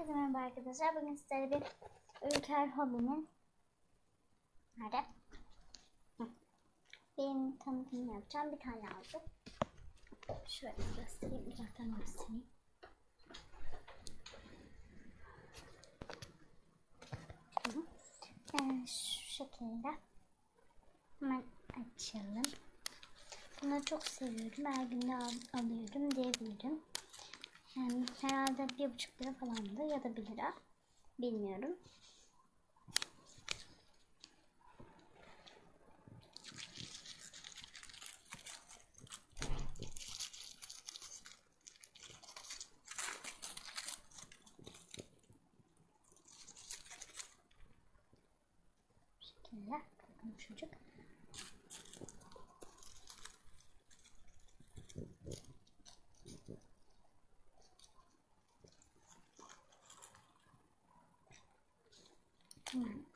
Herkese merhaba arkadaşlar. Bugün sizlere bir Ülker Hobby'nin Nerede? Benim tanıtımını yapacağım. Bir tane aldım. Şöyle göstereyim. Uzaktan göstereyim. Hı. Ee, şu şekilde. Hemen açalım. Bunları çok seviyorum. Her gün al- alıyorum. Yani herhalde bir buçuk lira falandı ya da bir lira. Bilmiyorum. Şekilde. Bakın çocuk. Hemen